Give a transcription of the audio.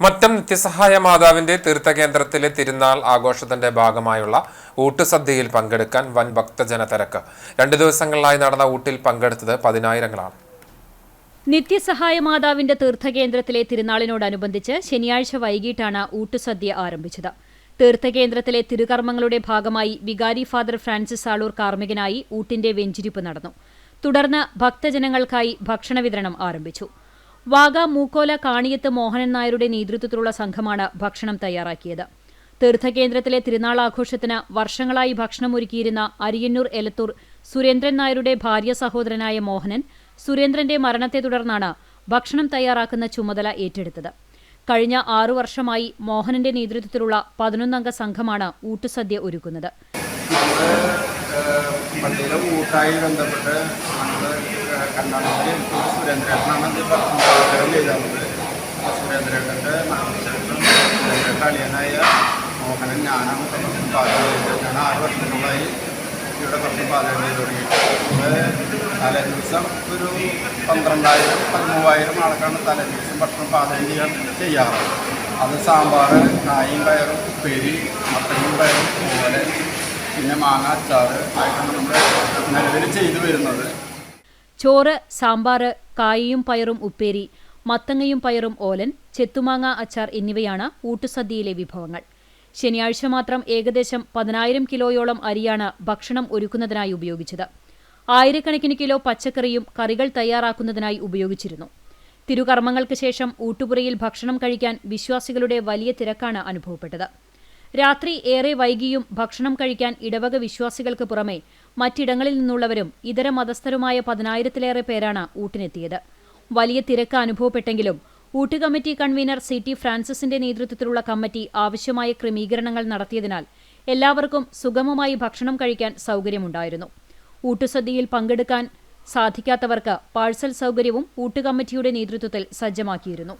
മറ്റം നിത്യസഹായ മാതാവിന്റെ തീർത്ഥകേന്ദ്രത്തിലെ തിരുനാൾ ആഘോഷത്തിന്റെ ഭാഗമായുള്ള ഊട്ടുസദ്യയിൽ പങ്കെടുക്കാൻ വൻ ഭക്തജന തിരക്ക് രണ്ടു ദിവസങ്ങളിലായി നടന്ന ഊട്ടിൽ പങ്കെടുത്തത് പതിനായിരങ്ങളാണ്. നിത്യസഹായ മാതാവിന്റെ തീർത്ഥകേന്ദ്രത്തിലെ തിരുനാളിനോടനുബന്ധിച്ച് ശനിയാഴ്ച വൈകിട്ടാണ് ഊട്ടുസദ്യ ആരംഭിച്ചത്. തീർത്ഥകേന്ദ്രത്തിലെ തിരുകർമ്മങ്ങളുടെ ഭാഗമായി വികാരി ഫാദർ ഫ്രാൻസിസ് ആളൂർ കാർമ്മികനായി ഊട്ടിന്റെ വെഞ്ചിരിപ്പ് നടന്നു. തുടർന്ന് ഭക്തജനങ്ങൾക്കായി ഭക്ഷണ വിതരണം ആരംഭിച്ചു. വാഗ മൂക്കോല കാണിയത്ത് മോഹനൻ നായരുടെ നേതൃത്വത്തിലുള്ള സംഘമാണ് ഭക്ഷണം തയ്യാറാക്കിയത്. തീർത്ഥകേന്ദ്രത്തിലെ തിരുനാൾ ആഘോഷത്തിന് വർഷങ്ങളായി ഭക്ഷണം ഒരുക്കിയിരുന്ന അരിയന്നൂർ എലത്തൂർ സുരേന്ദ്രൻ നായരുടെ ഭാര്യ സഹോദരനായ മോഹനൻ സുരേന്ദ്രന്റെ മരണത്തെ തുടർന്നാണ് ഭക്ഷണം തയ്യാറാക്കുന്ന ചുമതല ഏറ്റെടുത്തത്. കഴിഞ്ഞ ആറു വർഷമായി മോഹനന്റെ നേതൃത്വത്തിലുള്ള പതിനൊന്നംഗ സംഘമാണ് ഊട്ടുസദ്യ ഒരുക്കുന്നത്. ഊട്ടായി ബന്ധപ്പെട്ട് നമ്മൾ കർണാടകയിൽ സുരേന്ദ്രേട്ടനാണ് പാചകം ചെയ്തത് സുരേന്ദ്രേട്ടന്റെ മരണശേഷം സുരേന്ദ്രേട്ട മോഹനൻ ഞാനാണ് ഭക്ഷണം പാചകം ഞാൻ ആറ് വർഷങ്ങളായി ഇവിടെ ഭക്ഷണം പാചകം ചെയ്ത് തലേ ദിവസം ഒരു പന്ത്രണ്ടായിരം പതിമൂവായിരം ആൾക്കാണ് തലേ ദിവസം ഭക്ഷണം പാചകം ചെയ്യാൻ ചെയ്യാറ് അത് സാമ്പാർ കായും പയറും ഉപ്പേരി മത്തങ്ങയും പയറും പോലെ പിന്നെ മാങ്ങ ആയിട്ടാണ് നമ്മൾ നിലവിൽ ചെയ്തു വരുന്നത് ചോറ് സാമ്പാറ് കായയും പയറും ഉപ്പേരി മത്തങ്ങയും പയറും ഓലൻ ചെത്തുമാങ്ങ അച്ചാർ എന്നിവയാണ് ഊട്ടുസദ്യയിലെ വിഭവങ്ങൾ. ശനിയാഴ്ച മാത്രം ഏകദേശം പതിനായിരം കിലോയോളം അരിയാണ് ഭക്ഷണം ഒരുക്കുന്നതിനായി ഉപയോഗിച്ചത്. ആയിരക്കണക്കിന് കിലോ പച്ചക്കറിയും കറികൾ തയ്യാറാക്കുന്നതിനായി ഉപയോഗിച്ചിരുന്നു. തിരുകർമ്മങ്ങൾക്ക് ശേഷം ഊട്ടുപുരയിൽ ഭക്ഷണം കഴിക്കാൻ വിശ്വാസികളുടെ വലിയ തിരക്കാണ് അനുഭവപ്പെട്ടത്. രാത്രി ഏറെ വൈകിയും ഭക്ഷണം കഴിക്കാൻ ഇടവക വിശ്വാസികൾക്ക് പുറമെ മറ്റിടങ്ങളിൽ നിന്നുള്ളവരും ഇതര മതസ്ഥരുമായ പതിനായിരത്തിലേറെ പേരാണ് ഊട്ടിനെത്തിയത്. വലിയ തിരക്ക് അനുഭവപ്പെട്ടെങ്കിലും ഊട്ട് കമ്മിറ്റി കൺവീനർ സി ടി ഫ്രാൻസിസിന്റെ നേതൃത്വത്തിലുള്ള കമ്മിറ്റി ആവശ്യമായ ക്രമീകരണങ്ങൾ നടത്തിയതിനാൽ എല്ലാവർക്കും സുഗമമായി ഭക്ഷണം കഴിക്കാൻ സൗകര്യമുണ്ടായിരുന്നു. ഊട്ടുസദ്യയിൽ പങ്കെടുക്കാൻ സാധിക്കാത്തവർക്ക് പാഴ്സൽ സൗകര്യവും ഊട്ടുകമ്മിറ്റിയുടെ നേതൃത്വത്തിൽ സജ്ജമാക്കിയിരുന്നു.